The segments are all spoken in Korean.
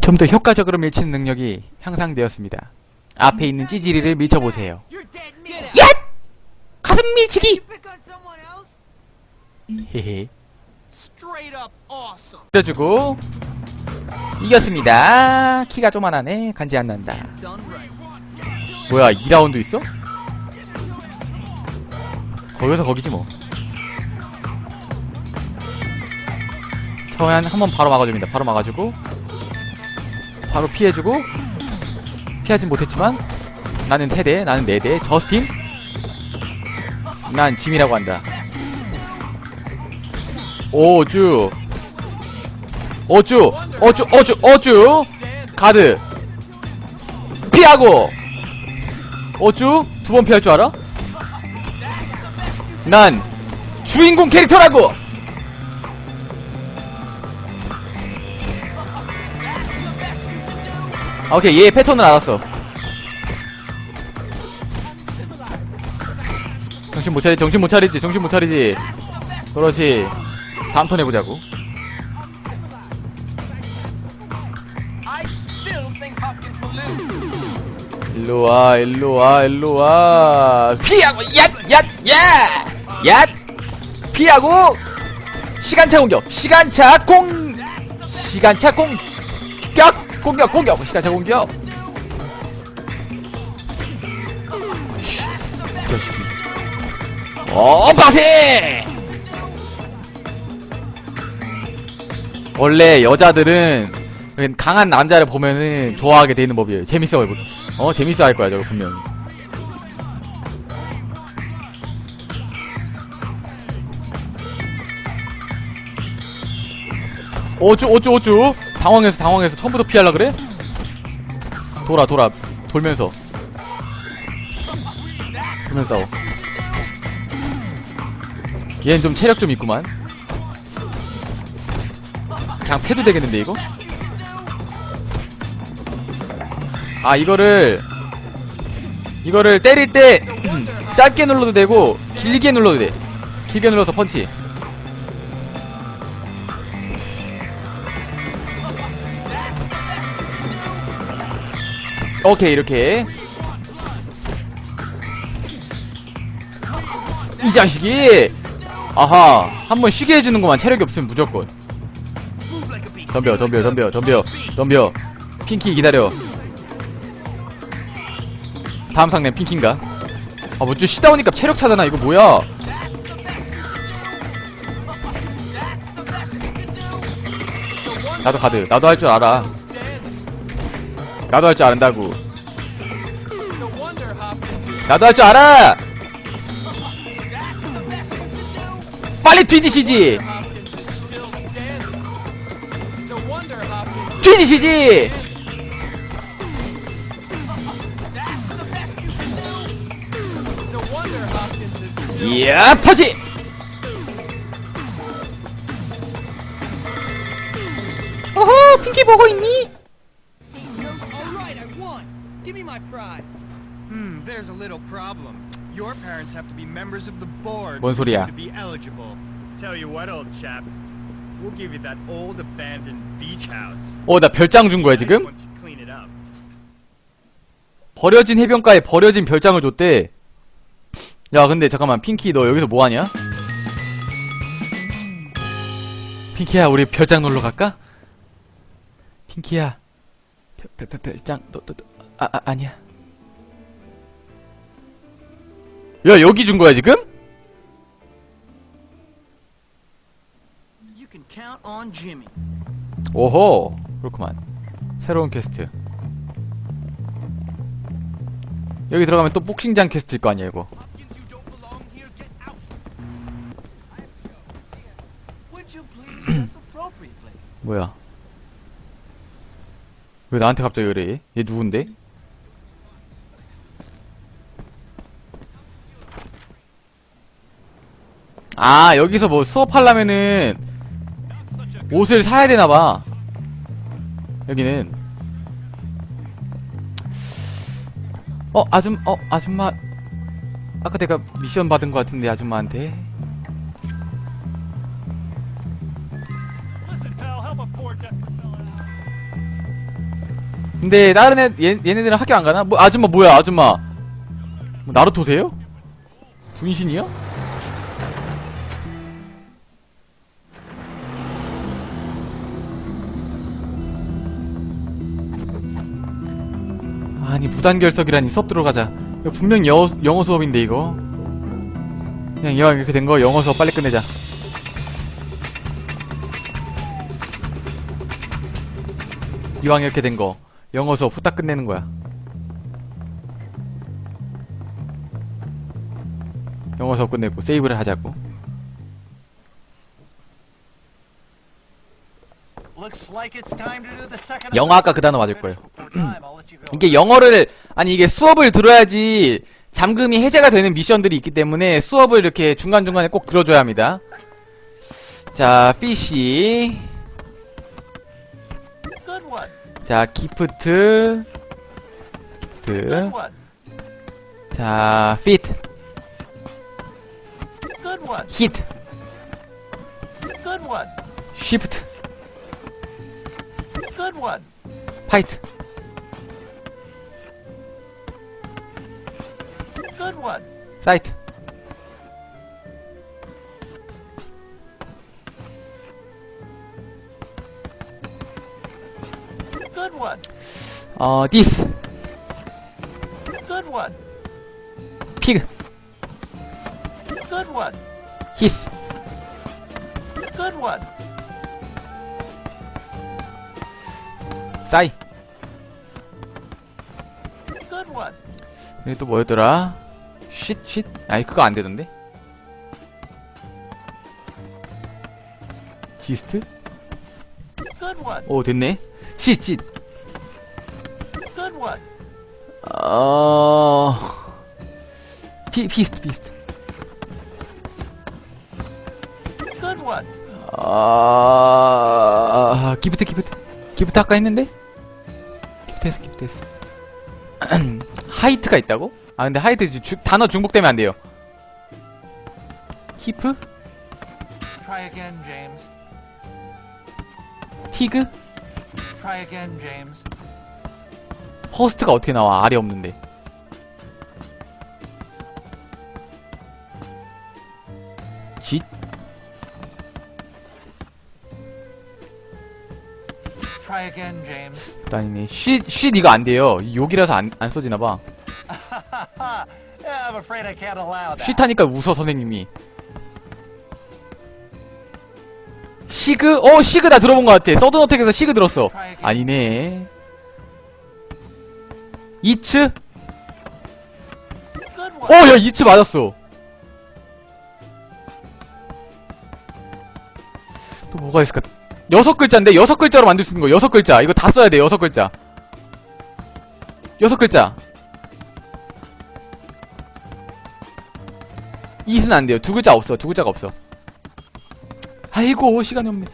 좀 더 효과적으로 밀치는 능력이 향상되었습니다. 앞에 있는 찌질이를 밀쳐보세요. 야! 가슴 밀치기! 헤헤. 때려주고 이겼습니다. 키가 조만하네. 간지 안 난다. 뭐야 2라운드 있어? 거기서 거기지 뭐. 처음에 한번 바로 막아줍니다. 바로 막아주고 바로 피해주고 피하진 못했지만 나는 세대, 나는 네대. 저스틴 난 짐이라고 한다. 오주 오주 오주 오주 오주 가드 피하고 오주 두 번 피할 줄 알아? 난 주인공 캐릭터라고 아, 오케이 얘 패턴을 알았어. 정신 못 차리 정신 못 차리지 정신 못 차리지. 그렇지. 다음 턴 해보자고. 일로와 일로와 일로와. 피하고 얏얏얏얏 피하고 시간차 공격 시간차 공 시간차 공격 공격 공격 공격 씨, 이 자식이 어 바세 원래 여자들은 강한 남자를 보면은 좋아하게 되는 법이에요. 재밌어 해 어, 재밌어 할 거야, 저거 분명히. 어쭈, 어쭈, 어쭈. 당황해서, 당황해서. 처음부터 피하려 그래? 돌아, 돌아. 돌면서. 돌면서 싸워. 얘는 좀 체력 좀 있구만. 그냥 패도 되겠는데 이거? 아 이거를 이거를 때릴 때 짧게 눌러도 되고 길게 눌러도 돼 길게 눌러서 펀치 오케이 이렇게. 이 자식이! 아하 한 번 쉬게 해주는구만. 체력이 없으면 무조건. 덤벼 덤벼 덤벼 덤벼 덤벼. 핑키 기다려. 다음 상대 핑키인가? 아 뭐지 쉬다 오니까 체력 차잖아. 이거 뭐야? 나도 가드. 나도 할 줄 알아 나도 할 줄 안다고. 나도 할 줄 알아! 빨리 뒤지시지! 뒤지시지! 이야 퍼지! 어허 핑키 보고 있니? Give me my prize! Hmm, there's a little problem. Your parents have to be members of the board 뭔 소리야? to be eligible. Tell you what, old chap. We'll give you that old abandoned beach house. 어 나 별장 준 거야 지금? Once you clean it up. 버려진 해변가에 버려진 별장을 줬대 야 근데 잠깐만 핑키 너 여기서 뭐 하냐? 핑키야 우리 별장 놀러 갈까? 핑키야 별, 별, 별, 별장 너, 너, 너, 아, 아 아니야 야 여기 준 거야 지금? You can count on Jimmy. 오호 그렇구만 새로운 퀘스트 여기 들어가면 또 복싱장 퀘스트일 거 아니야 이거? 뭐야 왜 나한테 갑자기 그래 얘 누군데? 아 여기서 뭐 수업하려면은 옷을 사야 되나봐 여기는 어 아줌 어 아줌마 아까 내가 미션 받은 것 같은데 아줌마한테 근데 다른 애 얘, 얘네들은 학교 안 가나? 뭐 아줌마 뭐야 아줌마 뭐 나루토세요? 분신이요? 아니 무단결석이라니 수업 들어가자. 분명 영어, 영어 수업인데 이거. 그냥 이왕 이렇게 된 거 영어 수업 빨리 끝내자. 이왕 이렇게 된 거 영어 수업 후딱 끝내는 거야. 영어 수업 끝내고 세이브를 하자고. 영어 아까 그 단어 맞을 거예요 이게 영어를 아니 이게 수업을 들어야지 잠금이 해제가 되는 미션들이 있기 때문에 수업을 이렇게 중간중간에 꼭 들어줘야 합니다. 자, one. 자, 기프트. 기프트. 자, 피트. 히트. 쉬프트. 파이트. Good one. 사이트. Good one. 어, 디스. Good one. 피그. Good one. 히스. Good one. 사이. Good one. 여기 또 뭐였더라? 쉿, 쉿. 아니, 그거 안 되던데? 지스트? 오, 됐네. 쉿, 쉿. 어... 피, 피스트, 피스트. 아, 기프트, 기프트. 기프트 아까 했는데? 기프트 했어, 기프트 했어. 하이트가 있다고? 아, 근데 하이트 주, 단어 중복되면 안 돼요. James. 티그? 퍼스트가 어떻게 나와? 알이 없는데. 짓? 아니네. 쉿, 쉿 이거 안 돼요. 욕이라서 안, 안 써지나봐. Yeah, I'm afraid I can't allow that. 쉿 하니까 웃어, 선생님이. 시그? 어, 시그 나 들어본 것 같아. 서든 어택에서 시그 들었어. 아니네. 이츠? 어. 야, 이츠 맞았어. 또 뭐가 있을까? 여섯 글자인데, 여섯 글자로 만들 수 있는 거, 여섯 글자. 이거 다 써야 돼, 여섯 글자. 여섯 글자. 이은 안 돼요. 두 글자 없어, 두 글자가 없어. 아이고, 시간이 없네.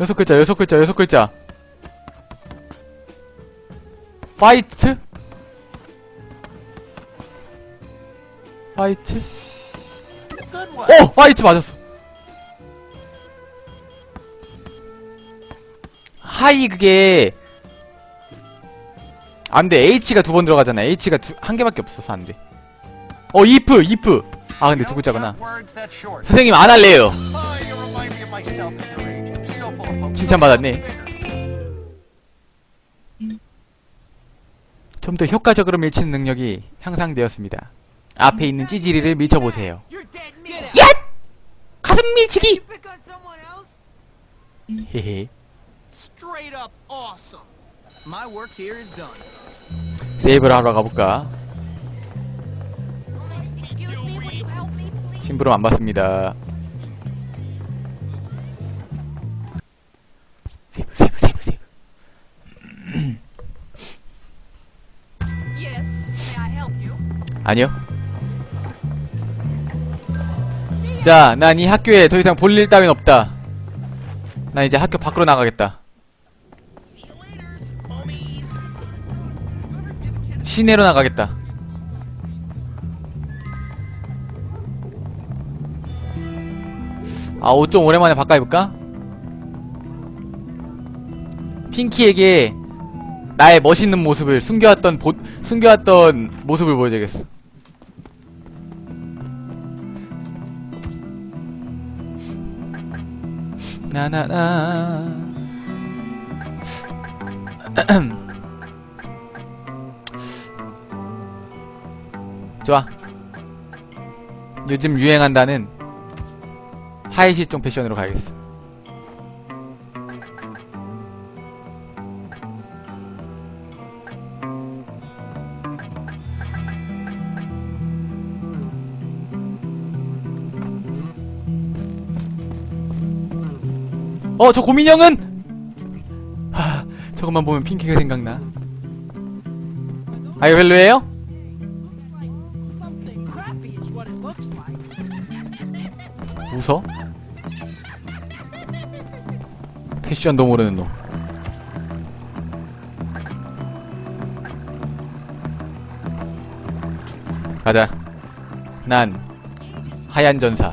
여섯 글자, 여섯 글자, 여섯 글자. 파이트? 파이트? 어! 파이트 맞았어. 하이 그게 안 돼. H가 두 번 들어가잖아. H가 두, 한 개밖에 없어서 안 돼. 어, if, if. 아, 근데 두 글자구나. 선생님 안 할래요. Oh. 칭찬받았네. 좀 더 효과적으로 밀치는 능력이 향상되었습니다. 앞에 있는 찌질이를 밀쳐보세요. 야! 가슴 밀치기! 헤헤. My work here is done. 세이브를 하러 가볼까? Excuse me, would you help me, please? 심부름 안 받습니다. 세이브, 세이브, 세이브, 세이브. Yes, may I help you? 아니요. 자, 난 이 학교에 더 이상 볼일 따윈 없다. 난 이제 학교 밖으로 나가겠다. 시내로 나가겠다. 아, 옷 좀 오랜만에 바꿔 입을까? 핑키에게 나의 멋있는 모습을 숨겨왔던 보, 숨겨왔던 모습을 보여줘야겠어. 나나나. 좋아. 요즘 유행한다는 하이 실종 패션으로 가야겠어. 어, 저 고민형은! 하, 저것만 보면 핑키가 생각나. 아, 이거 별로예요? 패션도 모르는 놈. 가자. 난 하얀 전사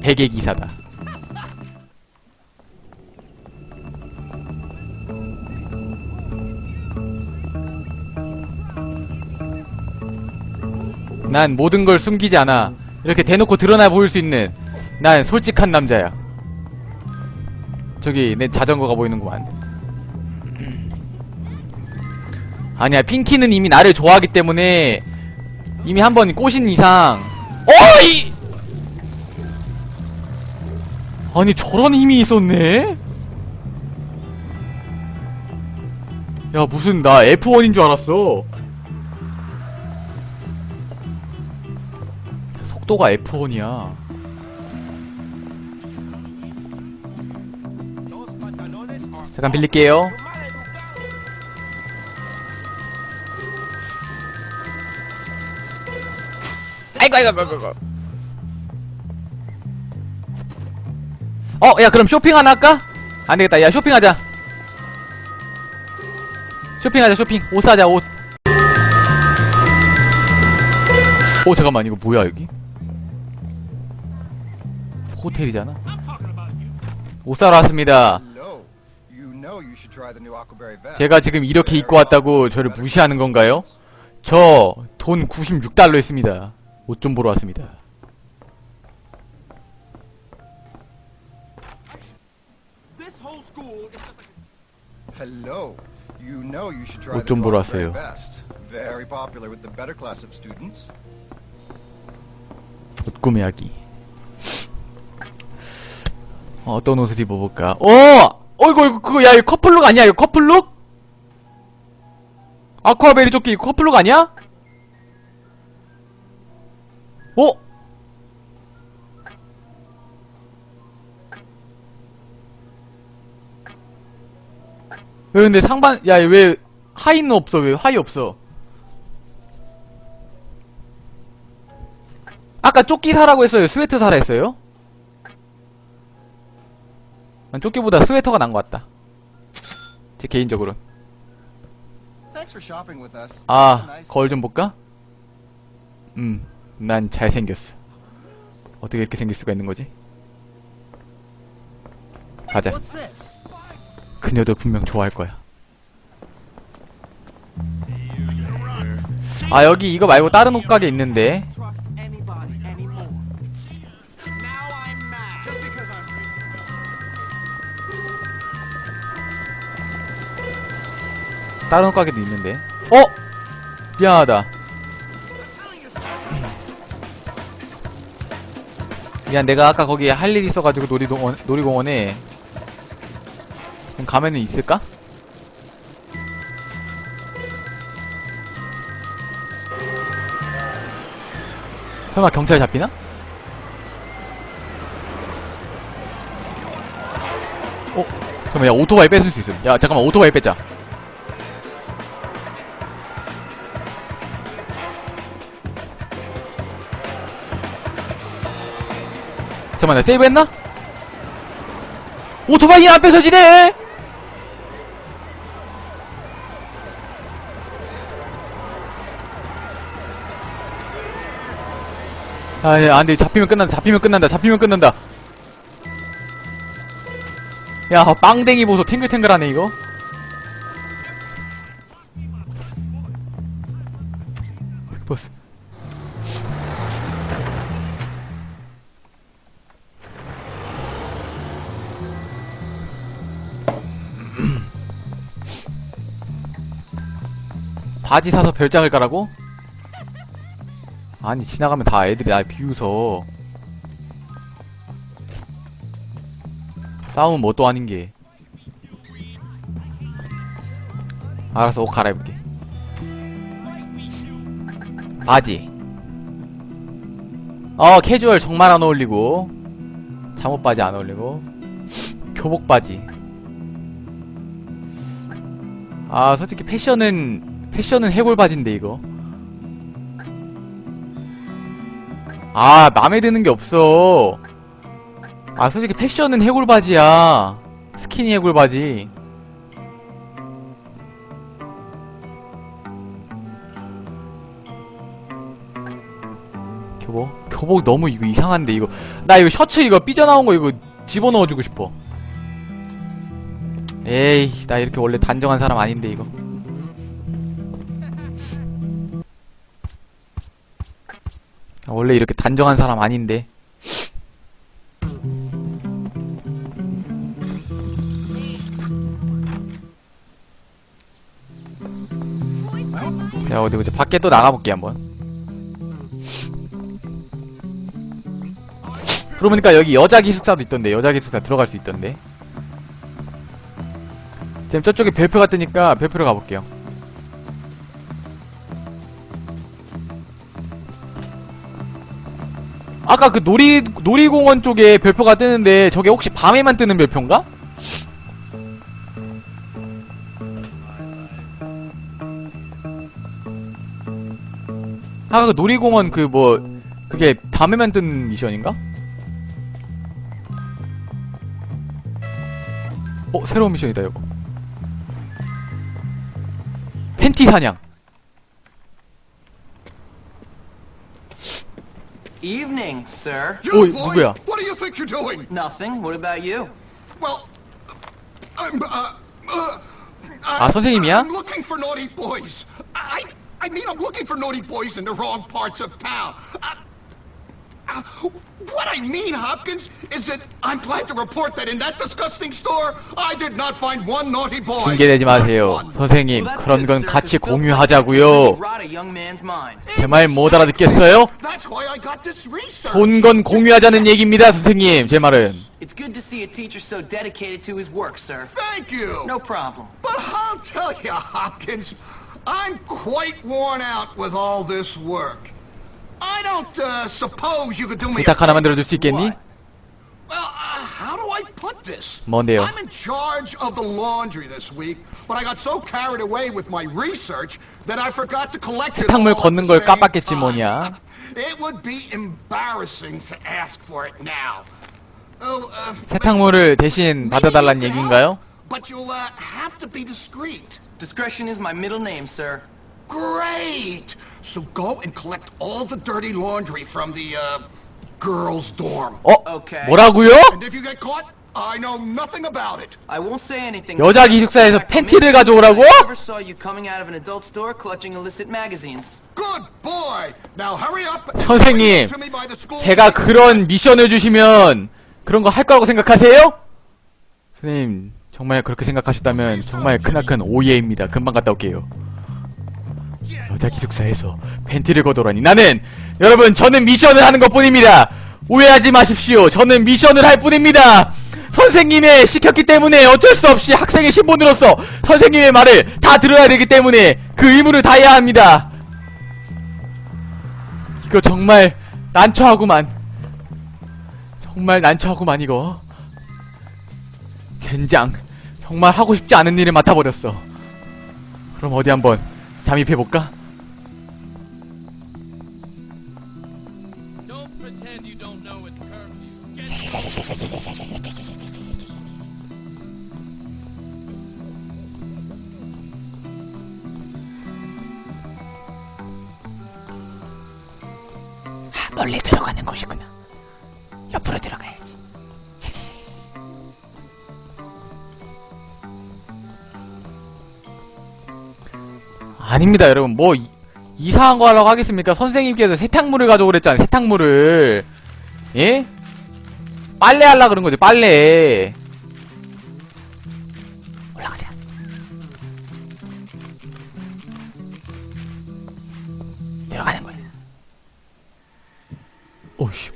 베개 기사다. 난 모든 걸 숨기지 않아. 이렇게 대놓고 드러나 보일 수 있는 난 솔직한 남자야. 저기 내 자전거가 보이는구만. 아니야 핑키는 이미 나를 좋아하기 때문에 이미 한 번 꼬신 이상. 어이! 아니 저런 힘이 있었네? 야 무슨 나 F1인 줄 알았어. 속도가 F1이야 잠깐 빌릴게요 아이고 아이고 아이고 아이고 어, 야, 그럼 쇼핑 하나 할까? 안 되겠다. 야, 쇼핑하자. 쇼핑하자, 쇼핑. 옷 사자, 옷. 오, 잠깐만. 이거 뭐야, 여기? 호텔이잖아. 옷 사러 왔습니다. 제가 지금 이렇게 입고 왔다고 저를 무시하는 건가요? 저 돈 96달러 했습니다. 옷 좀 보러 왔습니다. 옷 the 좀 new 보러 Aquaberry 왔어요. vest. Very popular with the better class of students. 옷 구매하기. 어, 어떤 옷을 입어볼까? 어! 어이구, 이거, 그거, 야, 이거 커플룩 아니야? 이거 커플룩? 아쿠아베리 조끼 이거 커플룩 아니야? 어? 왜 근데 상반, 야, 왜 하이는 없어? 왜 하이 없어? 아까 조끼 사라고 했어요? 스웨터 사라 했어요? 난 조끼보다 스웨터가 난 것 같다. 제 개인적으로. 아, 거울 좀 볼까? 음, 난 잘생겼어. 어떻게 이렇게 생길 수가 있는 거지? 가자. 그녀도 분명 좋아할 거야. 아, 여기 이거 말고 다른 옷 가게 있는데. 다른 옷 가게도 있는데. 어? 미안하다. 미안, 내가 아까 거기 할일 있어가지고 놀이동원, 놀이공원에. 그럼 가면은 있을까? 설마 경찰 잡히나? 어? 잠깐만, 야, 오토바이 뺏을 수 있음. 야, 잠깐만, 오토바이 뺏자. 잠깐만 세이브 했나? 오토바이 앞에서 지네! 아예 안돼. 잡히면 끝난다. 잡히면 끝난다. 잡히면 끝난다. 야 빵댕이 보소. 탱글탱글하네 이거. 바지 사서 별장을 가라고? 아니 지나가면 다 애들이 날 비웃어. 싸움은 뭣도 아닌 게? 알아서 옷 갈아입을게. 바지. 어 캐주얼 정말 안 어울리고. 잠옷 바지 안 어울리고. 교복 바지. 아 솔직히 패션은 패션은 해골 바지인데 이거. 아 맘에 드는 게 없어. 아 솔직히 패션은 해골 바지야. 스키니 해골 바지 교복? 교복 너무 이거 이상한데 이거. 나 이거 셔츠 이거 삐져나온 거 이거 집어넣어주고 싶어. 에이 나 이렇게 원래 단정한 사람 아닌데 이거 원래 이렇게 단정한 사람 아닌데. 자 어디 보자. 밖에 또 나가볼게 한번. 그러고 보니까 여기 여자 기숙사도 있던데 여자 기숙사 들어갈 수 있던데. 지금 저쪽에 별표가 뜨니까 별표로 가볼게요 아까 그 놀이 놀이공원 쪽에 별표가 뜨는데 저게 혹시 밤에만 뜨는 별표인가? 아까 그 놀이공원 그 뭐 그게 밤에만 뜨는 미션인가? 어 새로운 미션이다 이거 팬티 사냥 Evening, sir. You Oi, boy, 누구야? what do you think you're doing? Nothing. What about you? Well, I'm, uh, uh, 아, 선생님이야? I'm looking for naughty boys. I, I mean, I'm looking for naughty boys in the wrong parts of town. Uh, uh, what I mean, Hopkins, is that I'm glad to report that in that disgusting store, I did not find one naughty boy. 핑계대지 마세요. 선생님 그런 건 같이 공유하자고요. 제 말 못 알아듣겠어요? That's why I got this research. 좋은 건 공유하자는 얘기입니다 선생님 제 말은 It's good to see a teacher so dedicated to his work, sir. Thank you. No problem. But I'll tell you, Hopkins, I'm quite worn out with all this work. I don't uh, suppose you could do me a 부탁 하나 만 들어줄 수 있겠니? Well, uh, how do I put this? 뭔데요? I'm in charge of the laundry this week, but I got so carried away with my research that I forgot to collect it 세탁물 all at 걷는 the 걸 same 깜빡했지 time. 뭐냐. It would be embarrassing to ask for it now. Oh, uh, 세탁물을 대신 can 얘기인가요? But you'll uh, have to be discreet. Discretion is my middle name, sir. Great! So go and collect all the dirty laundry from the, uh, girls' dorm. 어? Okay. 뭐라고요? And if you get caught, I know nothing about it. I won't say anything. 여자. 기숙사에서 팬티를 가져오라고? I never saw you coming out of an adult store clutching illicit magazines. Good boy! Now hurry up 선생님, 제가 그런 미션을 주시면 그런 거 할 거라고 생각하세요? 선생님 정말 그렇게 생각하셨다면 정말 크나큰 오해입니다. 금방 갔다 올게요. 여자 기숙사에서 팬티를 걷어라니 나는 여러분 저는 미션을 하는 것뿐입니다. 오해하지 마십시오. 저는 미션을 할 뿐입니다. 선생님의 시켰기 때문에 어쩔 수 없이 학생의 신분으로서 선생님의 말을 다 들어야 되기 때문에 그 의무를 다해야 합니다. 이거 정말 난처하구만. 정말 난처하구만 이거. 젠장. 정말 하고 싶지 않은 일을 맡아버렸어. 그럼 어디 한번 잠입해볼까? 몰래 들어가는 곳이구나. 옆으로 들어가야 아닙니다, 여러분. 뭐, 이, 이상한 거 하려고 하겠습니까? 선생님께서 세탁물을 가져오랬잖아요, 세탁물을. 예? 빨래 하려 그런 거지, 빨래. 올라가자. 들어가는 거야. 오씨.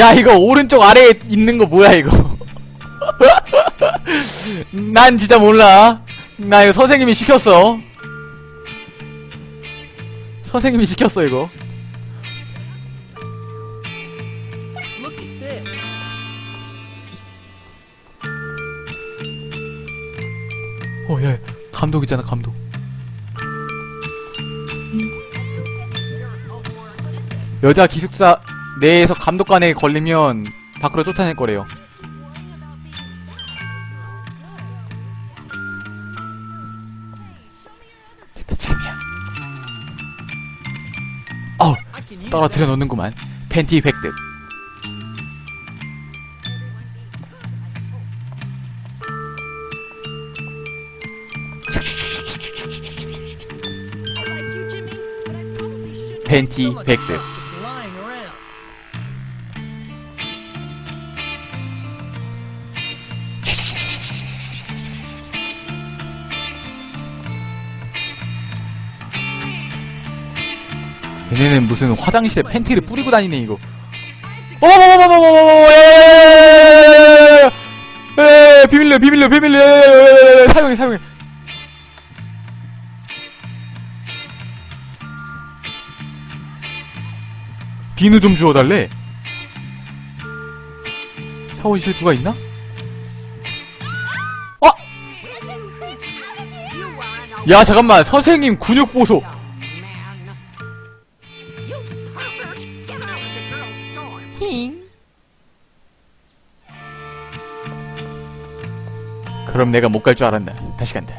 야, 이거 오른쪽 아래에 있는 거 뭐야, 이거. 난 진짜 몰라. 나 이거 선생님이 시켰어. 선생님이 시켰어, 이거. Look at this. 어, 야, 감독이잖아, 감독. 여자 기숙사 내에서 감독관에 걸리면 밖으로 쫓아낼 거래요. 됐다, 지금이야. 어우, 떨어뜨려 놓는구만. 팬티 획득. 팬티 획득. 얘는 무슨 화장실에 팬티를 뿌리고 다니네 이거 어머머머머머머머 비밀래 비밀래 비밀래 사용해 사용해 비누 좀 주워달래 샤워실 누가 있나? 아! 야 잠깐만 선생님 근육 보소 그럼 내가 못 갈 줄 알았나. 다시 간다.